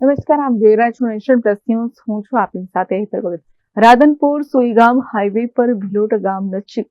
નમસ્કાર, આપ જોઈ રહ્યા છો નેશન પ્લસ ન્યૂઝ. હું છું આપની સાથે રાધનપુર સુઈગામ હાઈવે પર ભિલોટ ગામ નજીક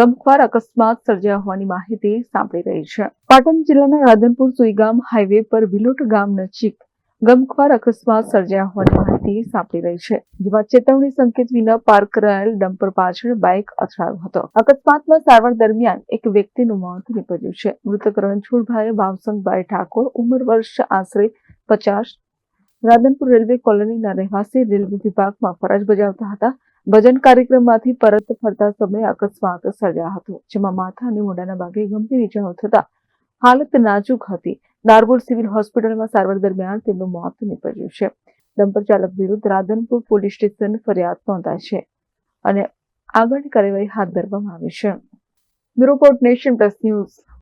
ગમખ્વાર અકસ્માત સર્જાયા હોવાની માહિતી સાંપડી રહી છે. પાટણ જિલ્લાના રાધનપુર સુઈગામ હાઈવે પર ભિલોટ ગામ નજીક ગમખ્વાર અકસ્માત સર્જાયા હોવાની માહિતી સાંપડી રહી છે. જેમાં ચેતવણી સંકેત વિના પાર્ક કરાયેલ ડમ્પર પાછળ બાઇક અથડાયો હતો. અકસ્માતમાં સારવાર દરમિયાન એક વ્યક્તિનું મોત નીપજ્યું છે. મૃતક રણછોડભાઈ ભાવસંગભાઈ ઠાકોર, ઉંમર વર્ષ આશરે પચાસ રાધનપુર રેલવે કોલોનીના રહેવાસી રેલવે વિભાગમાં ફરજ બજાવતા હતા. ભજન કાર્યક્રમમાંથી પરત ફરતા સમયે અકસ્માત સર્જાયો હતો, જેમાં માથા અને મોઢાના ભાગે ગંભીર ઇજાઓ થતા હાલત નાજુક હતી. નારગોલ સિવિલ હોસ્પિટલમાં સારવાર દરમિયાન તેમનું મોત નીપજ્યું છે. ડમ્પર ચાલક વિરુદ્ધ રાધનપુર પોલીસ સ્ટેશન ફરિયાદ નોંધાઈ છે અને આગળની કાર્યવાહી હાથ ધરવામાં આવી છે. Bureau Nation Plus News.